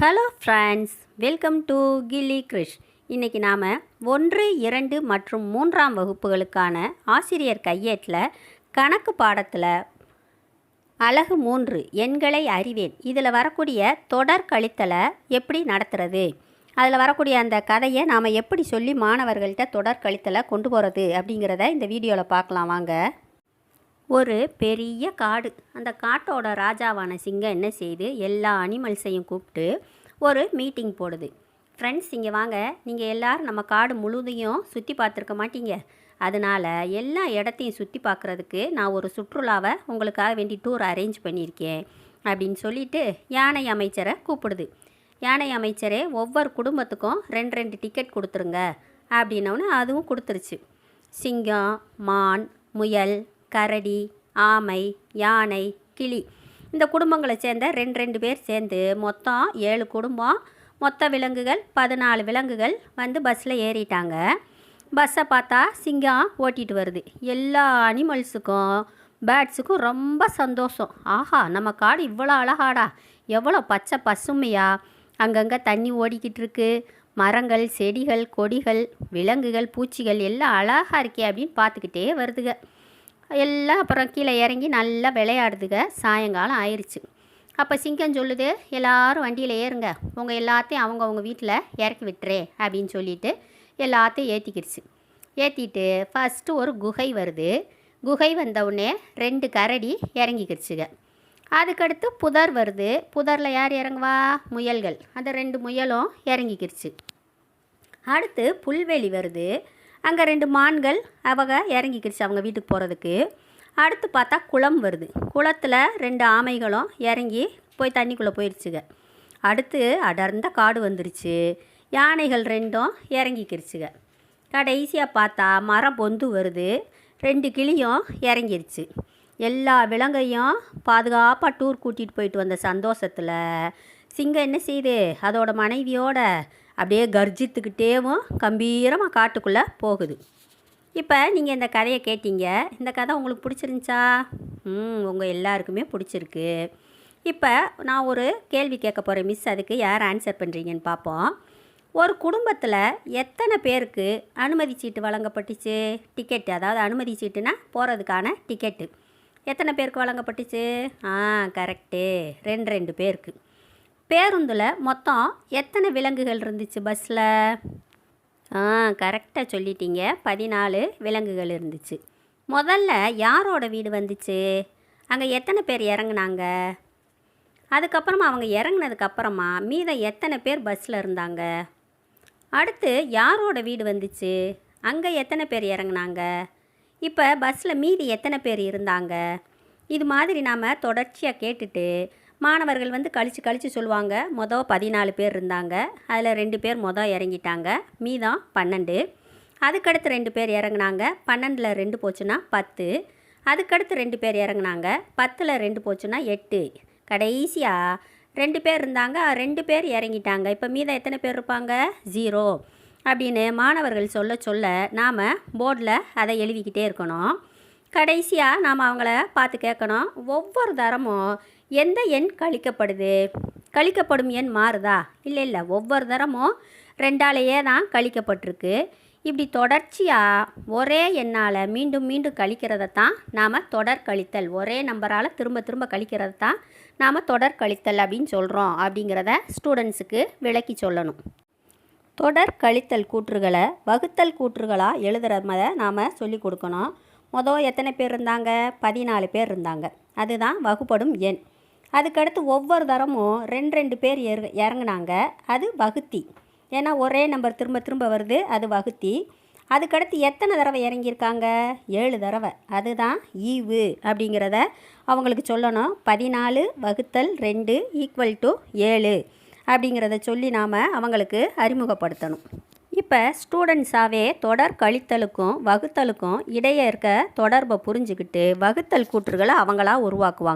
Hello friends welcome to Gilli Krish இன்றைக்கி நாம் ஒன்று இரண்டு மற்றும் மூன்றாம் வகுப்புகளுக்கான ஆசிரியர் கையேட்டில் கணக்கு பாடத்தில் அழகு மூன்று எண்களை அறிவேன். இதில் வரக்கூடிய தொடர் கழித்தலை எப்படி நடத்துறது? அதில் வரக்கூடிய அந்த கதையை நாம் எப்படி சொல்லி மாணவர்கள்ட்ட தொடர் கழித்தலை கொண்டு போகிறது அப்படிங்கிறத இந்த வீடியோவில் பார்க்கலாம். வாங்க. ஒரு பெரிய காடு. அந்த காட்டோட ராஜாவான சிங்கம் என்ன செய்யுது எல்லா அனிமல்ஸையும் கூப்பிட்டு ஒரு மீட்டிங் போடுது. ஃப்ரெண்ட்ஸ் இங்கே வாங்க. நீங்கள் எல்லோரும் நம்ம காடு முழுதையும் சுற்றி பார்த்துருக்க மாட்டீங்க. அதனால் எல்லா இடத்தையும் சுற்றி பார்க்குறதுக்கு நான் ஒரு சுற்றுலாவை உங்களுக்காக வேண்டி டூர் அரேஞ்ச் பண்ணியிருக்கேன் அப்படின்னு சொல்லிட்டு யானை அமைச்சரை கூப்பிடுது. யானை அமைச்சரே ஒவ்வொரு குடும்பத்துக்கும் ரெண்டு ரெண்டு டிக்கெட் கொடுத்துருங்க அப்படின்னோடனே அதுவும் கொடுத்துருச்சு. சிங்கம் மான் முயல் கரடி ஆமை யானை கிளி. இந்த குடும்பங்களை சேர்ந்த ரெண்டு ரெண்டு பேர் சேர்ந்து மொத்தம் ஏழு குடும்பம். மொத்த விலங்குகள் பதினாலு விலங்குகள் வந்து பஸ்ஸில் ஏறிட்டாங்க. பஸ்ஸை பார்த்தா சிங்கம் ஓட்டிகிட்டு வருது. எல்லா அனிமல்ஸுக்கும் பேர்ட்ஸுக்கும் ரொம்ப சந்தோஷம். ஆஹா நம்ம காடு இவ்வளோ அழகாடா. எவ்வளோ பச்சை பசுமையா. அங்கங்கே தண்ணி ஓடிக்கிட்டு இருக்கு. மரங்கள் செடிகள் கொடிகள் விலங்குகள் பூச்சிகள் எல்லாம் அழகாக இருக்கே அப்படின்னு பார்த்துக்கிட்டே வருதுங்க எல்லாம் அப்புறம் கீழே இறங்கி நல்லா விளையாடுதுங்க. சாயங்காலம் ஆயிடுச்சு அப்போ சிங்கம் சொல்லுது எல்லோரும் வண்டியில் ஏறுங்க. உங்கள் எல்லாத்தையும் அவங்கவுங்க வீட்டில் இறக்கி விட்டுறே அப்படின்னு சொல்லிட்டு எல்லாத்தையும் ஏற்றிக்கிடுச்சு ஏற்றிட்டு ஃபஸ்ட்டு ஒரு குகை வருது. குகை வந்தவுடனே ரெண்டு கரடி இறங்கிக்கிடுச்சுங்க அதுக்கடுத்து புதர் வருது. புதரில் யார் இறங்குவா? முயல்கள். அந்த ரெண்டு முயலும் இறங்கிக்கிடுச்சு அடுத்து புல்வெளி வருது. அங்கே ரெண்டு மான்கள் அவங்க இறங்கிக்கிடுச்சு அவங்க வீட்டுக்கு போகிறதுக்கு அடுத்து பார்த்தா குளம் வருது. குளத்தில் ரெண்டு ஆமைகளும் இறங்கி போய் தண்ணிக்குள்ளே போயிடுச்சுங்க அடுத்து அடர்ந்த காடு வந்துருச்சு. யானைகள் ரெண்டும் இறங்கிக்கிடுச்சுங்க. கடைசியாக பார்த்தா மரம் பொந்து வருது. ரெண்டு கிளியும் இறங்கிருச்சு. எல்லா விலங்கையும் பாதுகாப்பாக டூர் கூட்டிகிட்டு போயிட்டு வந்த சந்தோஷத்தில் சிங்கம் என்ன செய்யுது அதோட மனைவியோட அப்படியே கர்ஜித்துக்கிட்டேவும் கம்பீரமாக காட்டுக்குள்ளே போகுது. இப்போ நீங்கள் இந்த கதையை கேட்டீங்க. இந்த கதை உங்களுக்கு பிடிச்சிருந்துச்சா? ம் உங்கள் எல்லாருக்குமே பிடிச்சிருக்கு. இப்போ நான் ஒரு கேள்வி கேட்க போகிறேன் மிஸ் அதுக்கு யார் ஆன்சர் பண்ணுறீங்கன்னு பார்ப்போம் ஒரு குடும்பத்தில் எத்தனை பேருக்கு அனுமதி சீட்டு வழங்கப்பட்டுச்சு? டிக்கெட்டு அதாவது அனுமதி சீட்டுனா போகிறதுக்கான டிக்கெட்டு எத்தனை பேருக்கு வழங்கப்பட்டுச்சு? ஆ கரெக்டு ரெண்டு ரெண்டு பேருக்கு. பேருந்தில் மொத்தம் எத்தனை விலங்குகள் இருந்துச்சு பஸ்ஸில் ஆ கரெக்டாக சொல்லிட்டீங்க. பதினாலு விலங்குகள் இருந்துச்சு. முதல்ல யாரோட வீடு வந்துச்சு? அங்கே எத்தனை பேர் இறங்குனாங்க? அதுக்கப்புறமா அவங்க இறங்கினதுக்கப்புறமா மீதம் எத்தனை பேர் பஸ்ஸில் இருந்தாங்க? அடுத்து யாரோட வீடு வந்துச்சு? அங்கே எத்தனை பேர் இறங்குனாங்க? இப்போ பஸ்ஸில் மீதி எத்தனை பேர் இருந்தாங்க? இது மாதிரி நாம் தொடர்ச்சியாக கேட்டுட்டு மாணவர்கள் வந்து கழித்து கழித்து சொல்லுவாங்க. மொதல் பதினாலு பேர் இருந்தாங்க. அதில் ரெண்டு பேர் மொதல் இறங்கிட்டாங்க. மீதம் பன்னெண்டு. அதுக்கடுத்து ரெண்டு பேர் இறங்கினாங்க. பன்னெண்டில் ரெண்டு போச்சுன்னா பத்து. அதுக்கடுத்து ரெண்டு பேர் இறங்கினாங்க. பத்தில் ரெண்டு போச்சுன்னா எட்டு. கடைசியாக ரெண்டு பேர் இருந்தாங்க. ரெண்டு பேர் இறங்கிட்டாங்க. இப்போ மீதம் எத்தனை பேர் இருப்பாங்க? ஜீரோ. அப்படின்னு மாணவர்கள் சொல்ல சொல்ல நாம் போர்டில் அதை எழுதிக்கிட்டே இருக்கணும். கடைசியாக நாம் அவங்கள பார்த்து கேட்கணும். ஒவ்வொரு தரமும் எந்த எண் கழிக்கப்படுது? கழிக்கப்படும் எண் மாறுதா? இல்லை இல்லை. ஒவ்வொரு தரமும் ரெண்டாலேயே தான் கழிக்கப்பட்டிருக்கு. இப்படி தொடர்ச்சியாக ஒரே எண்ணால் மீண்டும் மீண்டும் கழிக்கிறத தான் நாம் தொடர் கழித்தல். ஒரே நம்பரால் திரும்ப திரும்ப கழிக்கிறத தான் நாம் தொடர் கழித்தல் அப்படின்னு சொல்கிறோம் அப்படிங்கிறத ஸ்டூடெண்ட்ஸுக்கு விளக்கி சொல்லணும். தொடர் கழித்தல் கூற்றுகளை வகுத்தல் கூற்றுகளாக எழுதுகிற நாம் சொல்லி கொடுக்கணும். மொதல் எத்தனை பேர் இருந்தாங்க? பதினாலு பேர் இருந்தாங்க. அதுதான் வகுப்படும் எண். அதுக்கடுத்து ஒவ்வொரு தரமும் ரெண்டு ரெண்டு பேர் இற இறங்குனாங்க. அது வகுத்தி. ஏன்னா ஒரே நம்பர் திரும்ப திரும்ப வருது. அது வகுத்தி. அதுக்கடுத்து எத்தனை தடவை இறங்கியிருக்காங்க? ஏழு தடவை. அதுதான் ஈவு அப்படிங்கிறத அவங்களுக்கு சொல்லணும். பதினாலு வகுத்தல் ரெண்டு ஈக்குவல் டு ஏழு அப்படிங்கிறத சொல்லி நாம் அவங்களுக்கு அறிமுகப்படுத்தணும். இப்போ ஸ்டூடெண்ட்ஸாகவே தொடர் கழித்தலுக்கும் வகுத்தலுக்கும் இடையே இருக்க தொடர்பை புரிஞ்சுக்கிட்டு வகுத்தல் கூற்றுகளை அவங்களா உருவாக்குவாங்க.